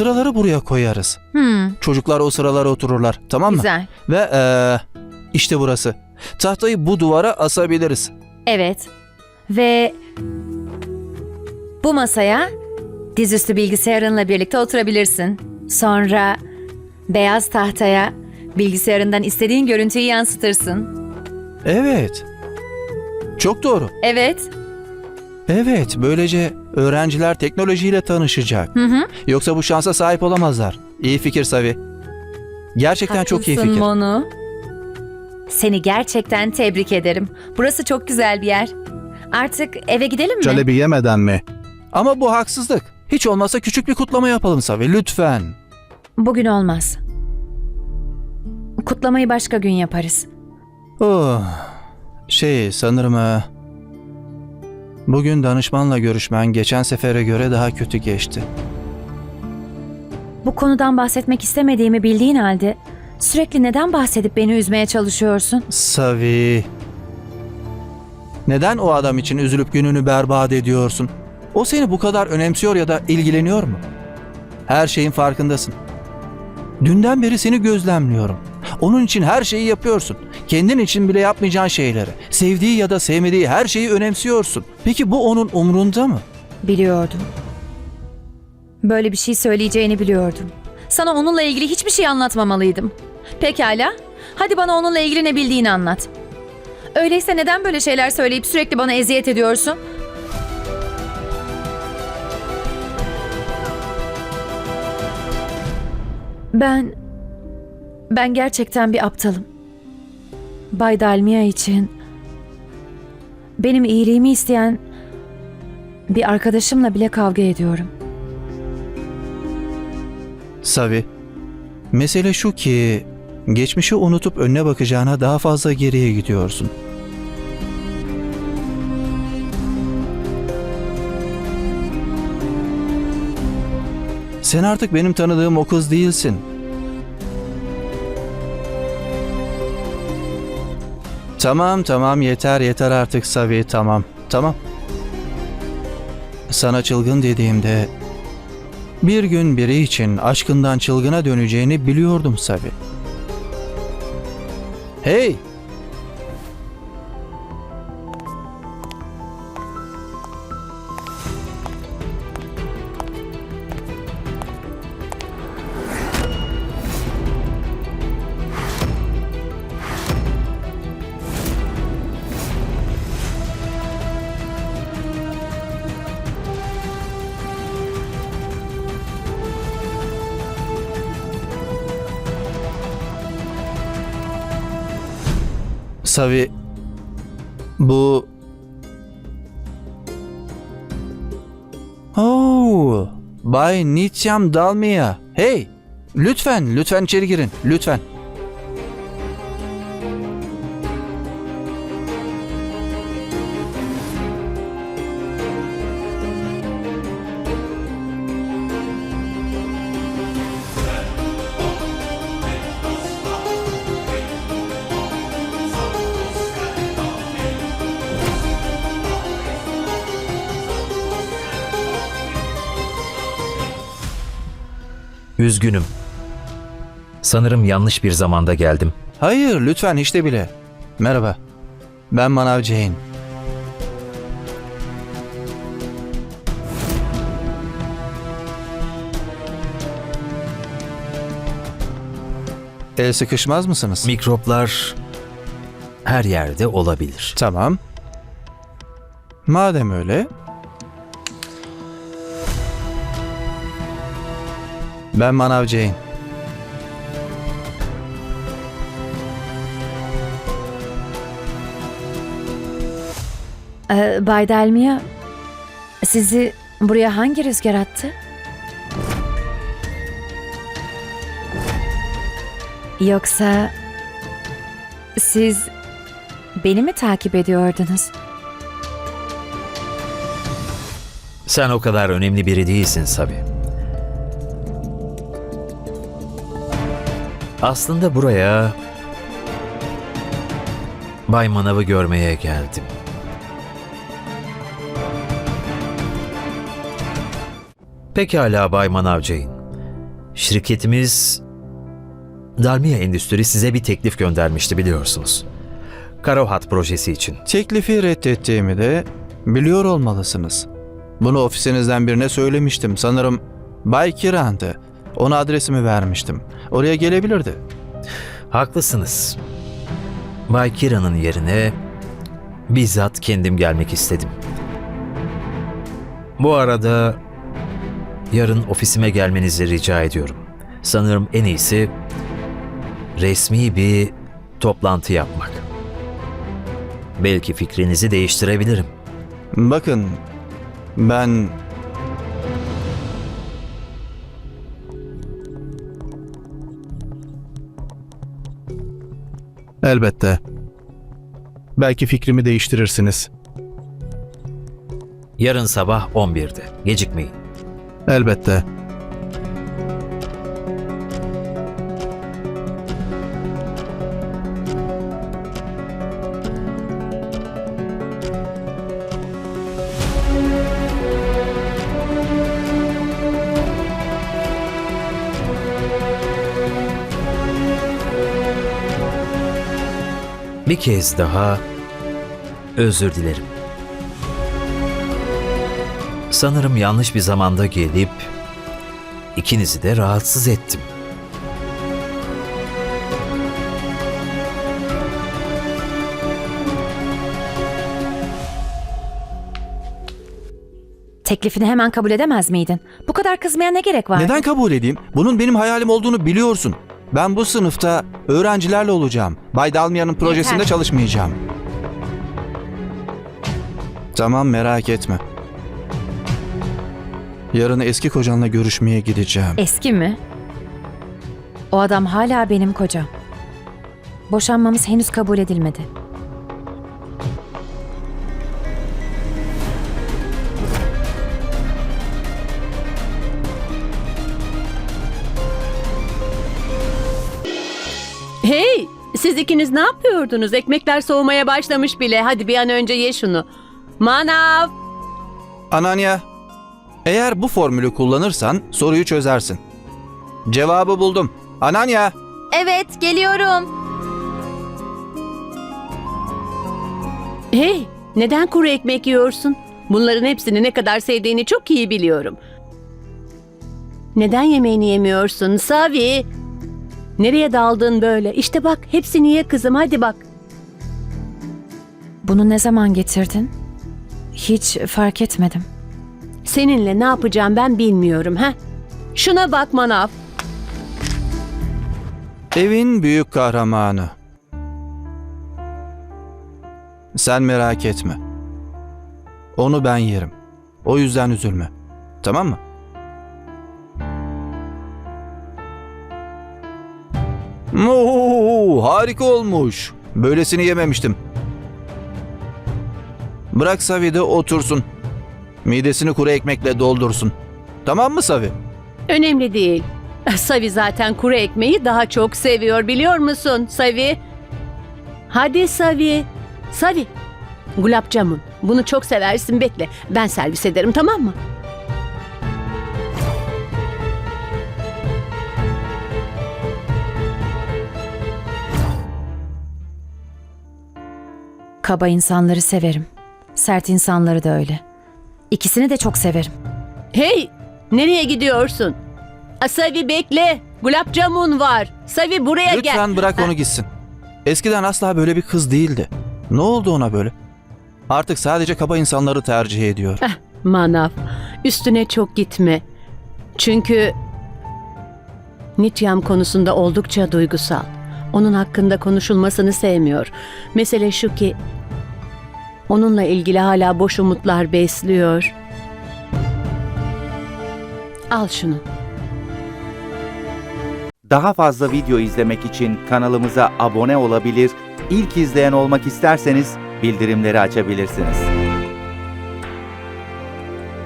Sıraları buraya koyarız. Hmm, Çocuklar o sıralara otururlar. Tamam mı? güzel. Ve eee, işte burası. Tahtayı bu duvara asabiliriz. Evet. Ve bu masaya dizüstü bilgisayarınla birlikte oturabilirsin. Sonra beyaz tahtaya bilgisayarından istediğin görüntüyü yansıtırsın. Evet. Çok doğru. Evet. Evet, böylece öğrenciler teknolojiyle tanışacak. Hı hı. Yoksa bu şansa sahip olamazlar. İyi fikir Savi. Gerçekten çok iyi Haklısın fikir. Monu. Seni gerçekten tebrik ederim. Burası çok güzel bir yer. Artık eve gidelim mi? Calebi yemeden mi? Ama bu haksızlık. Hiç olmazsa küçük bir kutlama yapalım Savi, lütfen. Bugün olmaz. Kutlamayı başka gün yaparız. Oh, şey sanırım ha, bugün danışmanla görüşmen geçen sefere göre daha kötü geçti. Bu konudan bahsetmek istemediğimi bildiğin halde sürekli neden bahsedip beni üzmeye çalışıyorsun? Savi. Neden o adam için üzülüp gününü berbat ediyorsun? O seni bu kadar önemsiyor ya da ilgileniyor mu? Her şeyin farkındasın. Dünden beri seni gözlemliyorum. Onun için her şeyi yapıyorsun. Kendin için bile yapmayacağın şeyleri, sevdiği ya da sevmediği her şeyi önemsiyorsun. Peki bu onun umrunda mı? Biliyordum. Böyle bir şey söyleyeceğini biliyordum. Sana onunla ilgili hiçbir şey anlatmamalıydım. Pekala. Hadi bana onunla ilgili ne bildiğini anlat. Öyleyse neden böyle şeyler söyleyip sürekli bana eziyet ediyorsun? Ben... Ben gerçekten bir aptalım. Bay Dalmia için... Benim iyiliğimi isteyen bir arkadaşımla bile kavga ediyorum. Savi, mesele şu ki geçmişi unutup önüne bakacağına daha fazla geriye gidiyorsun. Sen artık benim tanıdığım o kız değilsin. Tamam tamam yeter yeter artık Savi tamam tamam. Sana çılgın dediğimde bir gün biri için aşkından çılgına döneceğini biliyordum Savi. Hey! Savi bu Oo, Bay Nityam Dalmia. Hey, lütfen, lütfen içeri girin, lütfen. Üzgünüm. Sanırım yanlış bir zamanda geldim. Hayır, lütfen hiç de bile. Merhaba, ben Manav Jain. El sıkışmaz mısınız? Mikroplar her yerde olabilir. Tamam. Madem öyle... Ben Manav Jain. Ee, Bay Delmia, sizi buraya hangi rüzgar attı? Yoksa siz beni mi takip ediyordunuz? Sen o kadar önemli biri değilsin Sabi. Aslında buraya Bay Manav'ı görmeye geldim. Pekala Bay Manav Jane. Şirketimiz Dalmia Endüstri size bir teklif göndermişti biliyorsunuz. Karohat projesi için. Teklifi reddettiğimi de biliyor olmalısınız. Bunu ofisinizden birine söylemiştim. Sanırım Bay Kiran'dı. Ona adresimi vermiştim. Oraya gelebilirdi. Haklısınız. Bay Kira'nın yerine bizzat kendim gelmek istedim. Bu arada yarın ofisime gelmenizi rica ediyorum. Sanırım en iyisi resmi bir toplantı yapmak. Belki fikrinizi değiştirebilirim. Bakın ben Elbette. Belki fikrimi değiştirirsiniz. Yarın sabah 11'de. Gecikmeyin. Elbette. Bir kez daha özür dilerim. Sanırım yanlış bir zamanda gelip ikinizi de rahatsız ettim. Teklifini hemen kabul edemez miydin? Bu kadar kızmaya ne gerek var? neden kabul edeyim? Bunun benim hayalim olduğunu biliyorsun. Ben bu sınıfta öğrencilerle olacağım. Bay Dalmia'nın projesinde Yeter. çalışmayacağım. Tamam merak etme. Yarın eski kocanla görüşmeye gideceğim. Eski mi? O adam hala benim kocam. Boşanmamız henüz kabul edilmedi. Hey! Siz ikiniz ne yapıyordunuz? Ekmekler soğumaya başlamış bile. Hadi bir an önce ye şunu. Manav! Ananya, eğer bu formülü kullanırsan soruyu çözersin. Cevabı buldum. Ananya, Evet, geliyorum. Hey! Neden kuru ekmek yiyorsun? Bunların hepsini ne kadar sevdiğini çok iyi biliyorum. Neden yemeğini yemiyorsun? Savi! Nereye daldın böyle? İşte bak hepsini ye kızım hadi bak. Bunu ne zaman getirdin? Hiç fark etmedim. Seninle ne yapacağım ben bilmiyorum ha. Şuna bak manav. evin büyük kahramanı. Sen merak etme. Onu ben yerim. O yüzden üzülme. Tamam mı? Oo, harika olmuş. Böylesini yememiştim. Bırak Savi de otursun. Midesini kuru ekmekle doldursun. Tamam mı Savi? Önemli değil. Savi zaten kuru ekmeği daha çok seviyor biliyor musun Savi? Hadi Savi. Savi. Gulab Jamun. Bunu çok seversin bekle. Ben servis ederim tamam mı? Kaba insanları severim. Sert insanları da öyle. İkisini de çok severim. Hey! Nereye gidiyorsun? Aa, Savi bekle. Gulab Jamun var. Savi buraya gel. Lütfen bırak onu gitsin. Eskiden asla böyle bir kız değildi. Ne oldu ona böyle? Artık sadece kaba insanları tercih ediyor. Eh, manav. Üstüne çok gitme. Çünkü Nityam konusunda oldukça duygusal. Onun hakkında konuşulmasını sevmiyor. Mesele şu ki onunla ilgili hala boş umutlar besliyor. Al şunu. Daha fazla video izlemek için kanalımıza abone olabilir, ilk izleyen olmak isterseniz bildirimleri açabilirsiniz.